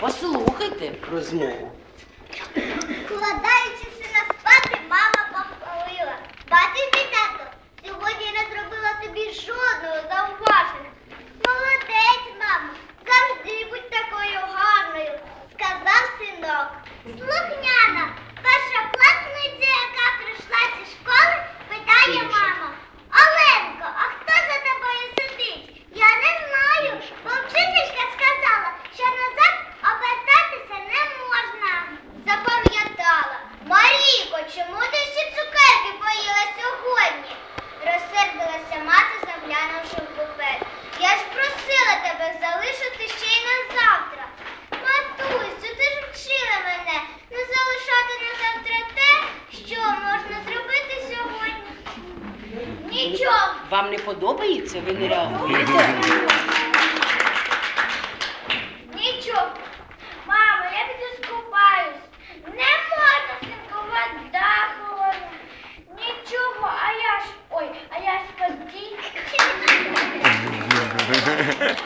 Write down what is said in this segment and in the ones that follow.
Послухайте розмову. Вкладаючи Нічого. Вам не подобається? Ви не реагуєте? Нічого. Мамо, я піду скупаюсь. Не можна синкувати даху. Нічого, а я ж... Ой, а я ж подій.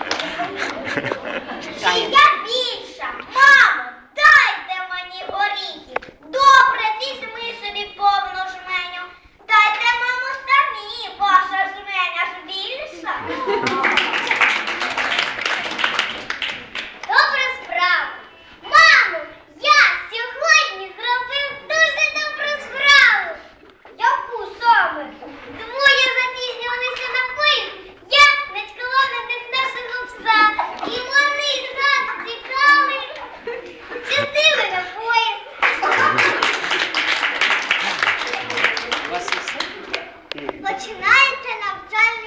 9th and of January.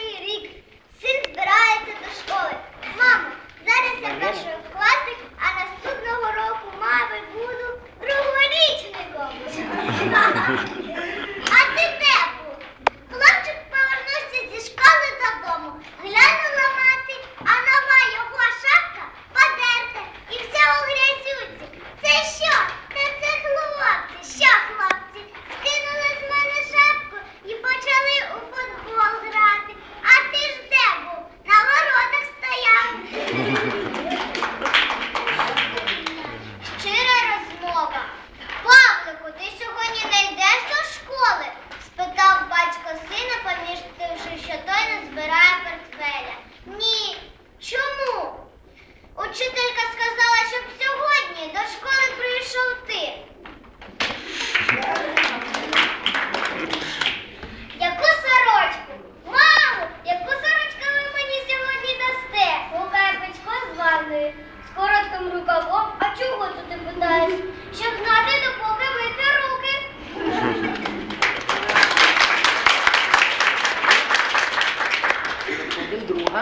чого це ти питаєш? Щоб знати,